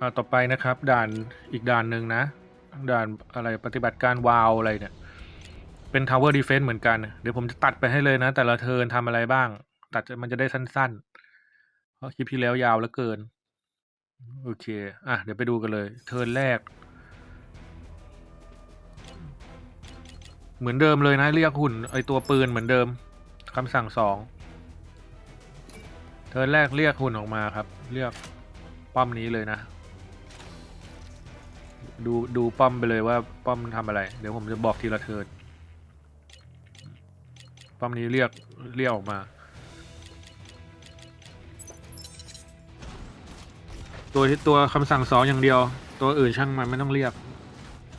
อ่าต่อไปนะครับ ด่านอีกด่านหนึ่งนะ ด่านอะไรปฏิบัติการวาวอะไรเนี่ย เป็น Tower Defense เหมือนกัน เดี๋ยวผมจะตัดไปให้เลยนะ แต่ละเทิร์นทำอะไรบ้าง ตัดมันจะได้สั้นๆ เพราะคลิปที่แล้วยาวเหลือเกิน โอเค อะ เดี๋ยวไปดูกันเลย เทิร์นแรก เหมือนเดิมเลยนะ เรียกหุ่นไอตัวปืนเหมือนเดิมคำสั่งสองเทิร์นแรกเรียกหุ่นออกมาครับ เรียกป้อมนี้เลยนะ ดูดูป้อมไปเลยว่าป้อมทำอะไร เดี๋ยวผมจะบอกทีละเทิร์นป้อมนี้เรียกเรียกออกมา ตัวที่ตัวคำสั่งสองอย่างเดียว ตัวอื่นช่างมันไม่ต้องเรียก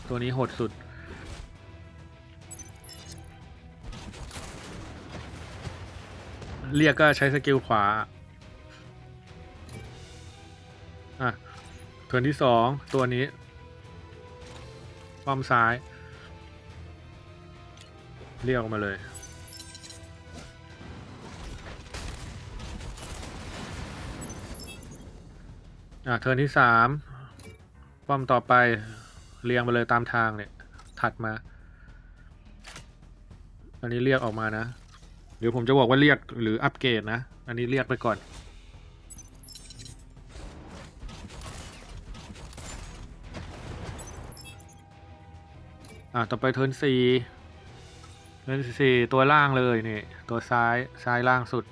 ตัวนี้โหดสุดเรียกก็ใช้สกิลขวา อะเทิร์นที่สองตัวนี้ ป้อมซ้าย เรียกมาเลยอะเทิร์นที่สามป้อมต่อไปเรียงไปเลยตามทางเนี่ยถัดมา อันนี้เรียกออกมานะเดี๋ยวผมจะบอกว่าเรียกหรืออัปเกรดนะ อันนี้เรียกไปก่อน อะต่อไปเทิร์นสี่เทิร์นสี่ตัวล่างเลยนี่ ตัวซ้ายซ้ายล่างสุด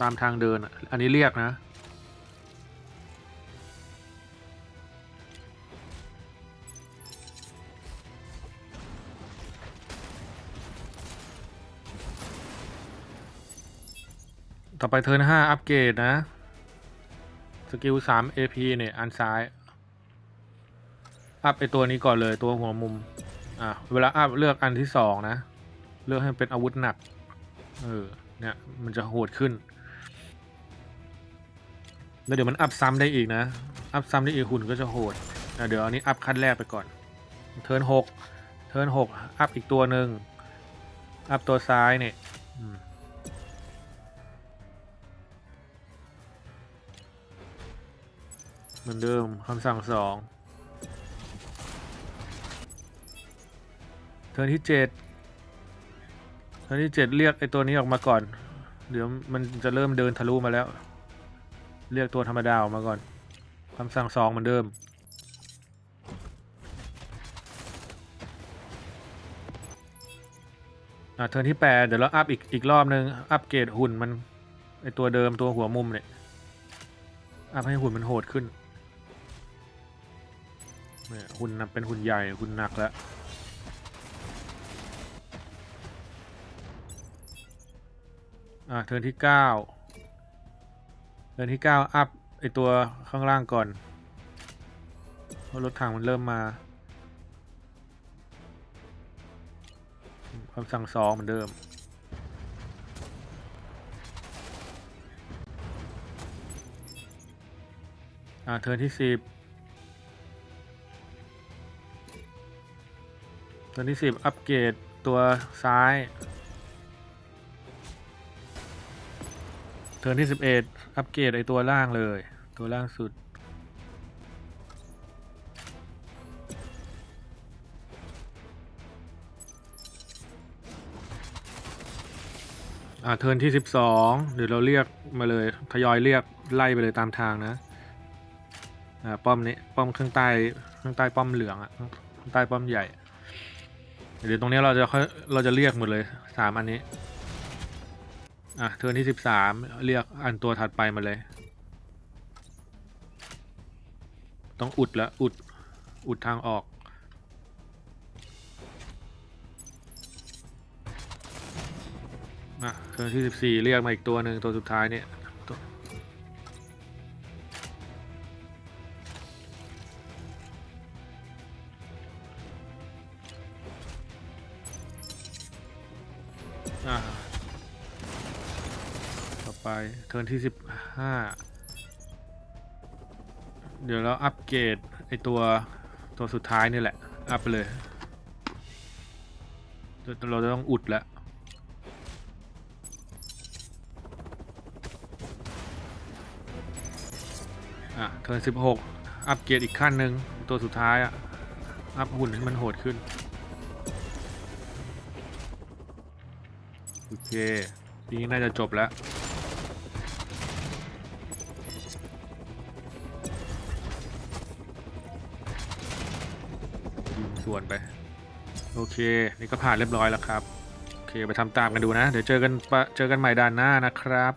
ตามทางเดินอะอันนี้เรียกนะ ต่อไปเทิร์นห้าอัปเกรดนะ สกิลสาม AP เนี่ย อันซ้าย อัพไอตัวนี้ก่อนเลยตัวหัวมุม อะเวลาอัพเลือกอันที่สองนะ เลือกให้มันเป็นอาวุธหนัก เออ เนี่ย มันจะโหดขึ้น แล้วเดี๋ยวมันอัพซ้ำได้อีกนะ อัพซ้ำได้อีกหุ่นก็จะโหดอะเดี๋ยวอันนี้อัพขั้นแรกไปก่อน เทิร์นหกเทิร์นหกอัพอีกตัวหนึ่ง อัพตัวซ้ายเนี่ยเหมือนเดิมคำสั่งสอง ทิร์นที่เจ็ดเทิร์นที่เจ็ดเรียกไอตัวนี้ออกมาก่อน เดี๋ยวมันจะเริ่มเดินทะลุมาแล้ว เรียกตัวธรรมดาออกมาก่อนคำสั่งสองเหมือนเดิมอะเทิร์นที่แปดเดี๋ยวเราอัพอีกอีกรอบนึง อัพเกรดหุ่นมันไอตัวเดิมตัวหัวมุมเนี่ย อัพให้หุ่นมันโหดขึ้นเนี่ยหุ่นน่ะเป็นหุ่นใหญ่หุ่นหนักแล้ว อ่าเทิร์นที่เก้าเทิร์นที่เก้าอัพไอตัวข้างล่างก่อนเพราะรถถังมันเริ่มมาคำสั่งสองเหมือนเดิมอ่าเทิร์นที่สิบเทิร์นที่สิบอัปเกรดตัวซ้าย เทิร์นที่สิบเอ็ดอัปเกรดไอตัวล่างเลย ตัวล่างสุด อ่าเทิร์นที่สิบสองเดี๋ยวเราเรียกมาเลยทยอยเรียกไล่ไปเลยตามทางนะ อ่าป้อมนี้ป้อมข้างใต้ข้างใต้ป้อมเหลืองอะข้างใต้ป้อมใหญ่ เดี๋ยวตรงนี้เราจะเราจะเรียกหมดเลยสามอันนี้ อะเทิร์นที่สิบสามเรียกอันตัวถัดไปมาเลย ต้องอุดล้วอุด อุดทางออก อะเทิร์นที่สิบสี่เรียกมาอีกตัวหนึ่งตัวสุดท้ายเนี่ยอะ ไปเทิร์นที่สิบห้าเดี๋ยวเราอัปเกรดไอตัวตัวสุดท้ายนี่แหละ อัพไปเลยเดี๋ยวเราจะต้องอุดแล้วออะเทิร์นสิบหกอัปเกรดอีกขั้นหนึ่งตัวสุดท้ายอะ อัพหุ่นให้มันโหดขึ้น โอเคทีนี้น่าจะจบแล้ว ส่วนไป โอเค นี่ก็ผ่านเรียบร้อยแล้วครับ โอเคไปทำตามกันดูนะ เดี๋ยวเจอกันเจอกันใหม่ด่านหน้านะครับ